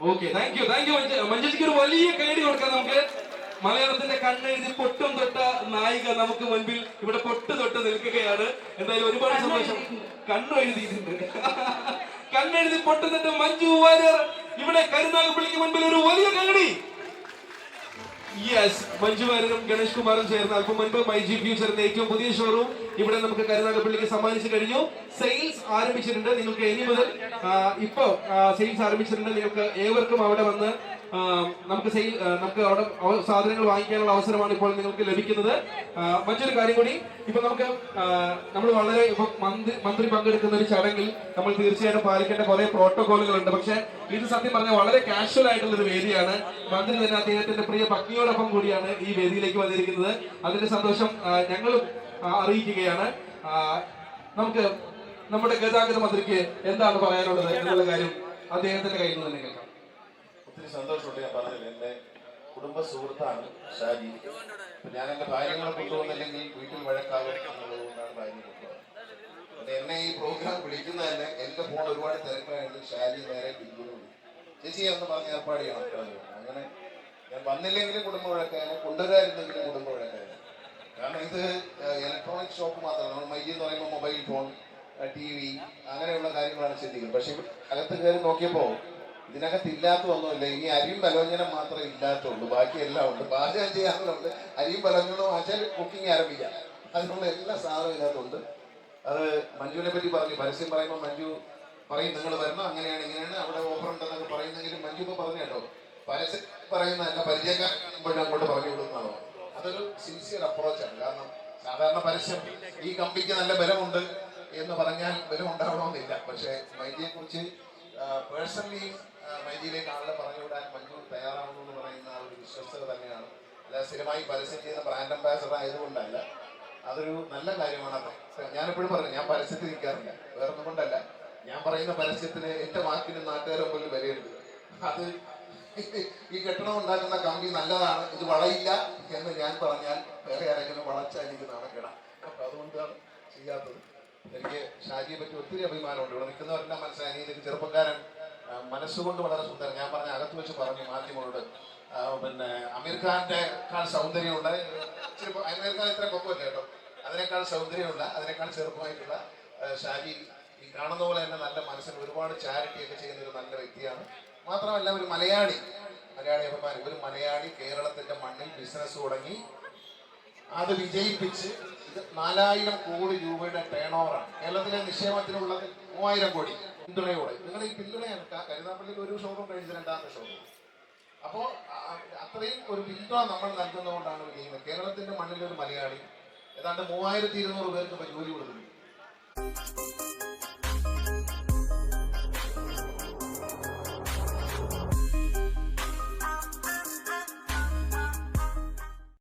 Okay thank you thank you മഞ്ജുജിക്ക് ഒരു വലിയ കൈഡി കൊടുക്കാം നമുക്ക്. മലയാളത്തിന്റെ കണ്ണെഴുതി പൊട്ടും തൊട്ട നായിക നമുക്ക് മുൻപിൽ ഇവിടെ പൊട്ട് തൊട്ട് നിൽക്കുകയാണ്. എന്തായാലും ഒരുപാട് സന്തോഷം. കണ്ണെഴുതിയിട്ടുണ്ട്. കണ്ണെഴുതി പൊട്ടുന്നിട്ട് തൊട്ട് മഞ്ജു വാര്യർ ഇവിടെ കരുനാഗപ്പള്ളിക്ക് മുൻപിൽ ഒരു വലിയ കൈഡി യെസ് മഞ്ജു വാര്യരും ഗണേഷ് കുമാറും ചേർന്ന് അല്പം മുൻപ് മൈ ജി ഫ്യൂച്ചറിന്റെ ഏറ്റവും പുതിയ ഷോറൂം ഇവിടെ നമുക്ക് കരുനാഗപ്പള്ളിക്ക് സമ്മാനിച്ചു കഴിഞ്ഞു. സെയിൽസ് ആരംഭിച്ചിട്ടുണ്ട്. നിങ്ങൾക്ക് ഇനി മുതൽ ഇപ്പോ സെയിൽസ് ആരംഭിച്ചിട്ടുണ്ട്. നിങ്ങൾക്ക് ഏവർക്കും അവിടെ വന്ന് നമുക്ക് നമുക്ക് അവിടെ അവ- സാധനങ്ങൾ വാങ്ങിക്കാനുള്ള അവസരമാണ് ഇപ്പോൾ നിങ്ങൾക്ക് ലഭിക്കുന്നത്. മറ്റൊരു കാര്യം കൂടി ഇപ്പൊ നമുക്ക് നമ്മൾ വളരെ ഇപ്പൊ മന്ത്രി മന്ത്രി പങ്കെടുക്കുന്ന ഒരു ചടങ്ങിൽ നമ്മൾ തീർച്ചയായിട്ടും പാലിക്കേണ്ട കുറെ പ്രോട്ടോകോളുകൾ ഉണ്ട് പക്ഷെ ഇത് സത്യം പറഞ്ഞാൽ വളരെ കാഷ്വൽ ആയിട്ടുള്ള ഒരു വേദിയാണ്. മന്ത്രി തന്നെ അദ്ദേഹത്തിന്റെ പ്രിയ പത്നിയോടൊപ്പം കൂടിയാണ് ഈ വേദിയിലേക്ക് വന്നിരിക്കുന്നത്. അതിന്റെ സന്തോഷം ഞങ്ങളും അറിയിക്കുകയാണ്. നമുക്ക് നമ്മുടെ ഗതാഗത മന്ത്രിക്ക് എന്താണ് പറയാനുള്ളത് എന്നുള്ള കാര്യം അദ്ദേഹത്തിന്റെ കയ്യിൽ നിന്ന് തന്നെ കേൾക്കാം. ഒത്തിരി സന്തോഷമുണ്ട് ഞാൻ പറഞ്ഞത് എന്റെ കുടുംബ സുഹൃത്താണ് ഷാജി. അപ്പൊ ഞാൻ എന്റെ ഭാര്യകളെ കൊണ്ടുപോകുന്നില്ലെങ്കിൽ വീട്ടിൽ വഴക്കാകും എന്നുള്ളതുകൊണ്ടാണ് ഭാര്യയെ കൊണ്ടുപോകുന്നത്. എന്നെ ഈ പ്രോഗ്രാം വിളിക്കുന്ന തന്നെ എന്റെ ഫോൺ ഒരുപാട് തിരക്കായിട്ട് ഷാജി നേരെ ബിന്ദുവിനെ ചേച്ചി എന്ന് പറഞ്ഞ് ഏർപ്പാട് ചെയ്യണം. അങ്ങനെ ഞാൻ വന്നില്ലെങ്കിലും കുടുംബ വഴക്കായാലും കൊണ്ടുവരായിരുന്നെങ്കിലും കുടുംബ വഴക്കായാലും കാരണം ഇത് ഇലക്ട്രോണിക് ഷോപ്പ് മാത്രമാണ്. നമ്മൾ മൈജി എന്ന് പറയുമ്പോൾ മൊബൈൽ ഫോൺ ടി വി അങ്ങനെയുള്ള കാര്യങ്ങളാണ് ചിന്തിക്കുന്നത്. പക്ഷെ അകത്ത് കയറി നോക്കിയപ്പോൾ ഇതിനകത്ത് ഇല്ലാത്തതൊന്നുമില്ല ഇനി അരിയും ബലോചനം മാത്രമേ ഇല്ലാത്തുള്ളൂ. ബാക്കി എല്ലാം ഉണ്ട് പാചകം ചെയ്യാറുണ്ട്? അരിയും ബലോചനവും വാങ്ങിച്ചാൽ കുക്കിംഗ് ആരംഭിക്കാം. അതിനുള്ള എല്ലാ സാധനവും ഇതിനകത്തുണ്ട്. അത് മഞ്ജുവിനെ പറ്റി പറഞ്ഞു. പരസ്യം പറയുമ്പോൾ മഞ്ജു പറയും നിങ്ങൾ വരണം അങ്ങനെയാണ് ഇങ്ങനെയാണ് അവിടെ ഓഫർ ഉണ്ടെന്നൊക്കെ പറയുന്നെങ്കിലും മഞ്ജു ഇപ്പൊ പറഞ്ഞു കേട്ടോ. പരസ്യം പറയുന്ന എന്നെ പരിചയക്കാരുമ്പോഴും അങ്ങോട്ട് പറഞ്ഞു വിടുന്നതാണോ അതൊരു സിൻസിയർ അപ്രോച്ചാണ് കാരണം സാധാരണ പരസ്യം ഈ കമ്പിക്ക് നല്ല ബലമുണ്ട് എന്ന് പറഞ്ഞാൽ ബലം ഉണ്ടാവണമെന്നില്ല പക്ഷേ മൈജിയെ കുറിച്ച് പേഴ്സണലി മൈജിയിലേക്ക് ആളെ പറഞ്ഞു വിടാൻ മഞ്ജു തയ്യാറാവുന്നു എന്ന് പറയുന്ന ഒരു വിശ്വസ്തത തന്നെയാണ്. അല്ല സ്ഥിരമായി പരസ്യം ചെയ്യുന്ന ബ്രാൻഡ് അംബാസഡർ ആയതുകൊണ്ടല്ല. അതൊരു നല്ല കാര്യമാണ് അത്. ഞാനെപ്പോഴും പറഞ്ഞു ഞാൻ പരസ്യത്തിൽ നിൽക്കാറില്ല വേറൊന്നും കൊണ്ടല്ല. ഞാൻ പറയുന്ന പരസ്യത്തിന് എന്റെ വാക്കിന് നാട്ടുകാരെ പോലും വിലയുണ്ട്. അത് ഈ കെട്ടിടം ഉണ്ടാക്കുന്ന കമ്പനി നല്ലതാണ് ഇത് വളയില്ല എന്ന് ഞാൻ പറഞ്ഞാൽ വേറെ ആരെങ്കിലും വളച്ചാൽ എനിക്ക് നടക്കണം അപ്പൊ അതുകൊണ്ടാണ് ചെയ്യാത്തത്. എനിക്ക് ഷാജിയെ പറ്റി ഒത്തിരി അഭിമാനമുണ്ട്. ഇവിടെ നിൽക്കുന്നവരെല്ലാം മനസ്സിലായി. ചെറുപ്പക്കാരൻ. മനസ്സുകൊണ്ട് വളരെ സുന്ദരം. ഞാൻ പറഞ്ഞ അകത്ത് വെച്ച് പറഞ്ഞു മാധ്യമങ്ങളോട്. പിന്നെ അമീർ ഖാന്റെ കാൾ സൗന്ദര്യമുണ്ട് ഇച്ചിരി അമീർ ഖാൻ ഇത്ര കൊപ്പല്ല കേട്ടോ. അതിനേക്കാൾ സൗന്ദര്യമുള്ള അതിനേക്കാൾ ചെറുപ്പമായിട്ടുള്ള ഷാജി ഈ കാണുന്ന പോലെ തന്നെ നല്ല മനസ്സിന് ഒരുപാട് ചാരിറ്റി ഒക്കെ ചെയ്യുന്ന ഒരു നല്ല വ്യക്തിയാണ്. മാത്രമല്ല ഒരു മലയാളി മലയാളി അഭിമാനി ഒരു മലയാളി കേരളത്തിന്റെ മണ്ണിൽ ബിസിനസ് തുടങ്ങി അത് വിജയിപ്പിച്ച് ഇത് നാലായിരം കോടി രൂപയുടെ ടേൺ ഓവറാണ് കേരളത്തിലെ നിക്ഷേപത്തിനുള്ളത് മൂവായിരം കോടി. പിന്തുണയോടെ. നിങ്ങൾ ഈ പിന്തുണയാണ് ക- കരുനാഗപ്പള്ളിയിൽ ഒരു ഷോറൂം കഴിഞ്ഞത് രണ്ടാമത്തെ ഷോറൂം. അപ്പോൾ അത്രയും ഒരു പിന്തുണ നമ്മൾ നൽകുന്നതുകൊണ്ടാണ് ചെയ്യുന്നത് കേരളത്തിന്റെ മണ്ണിലൊരു മലയാളി ഏതാണ്ട് മൂവായിരത്തി ഇരുന്നൂറ് പേർക്ക് ജോലി കൊടുക്കുന്നു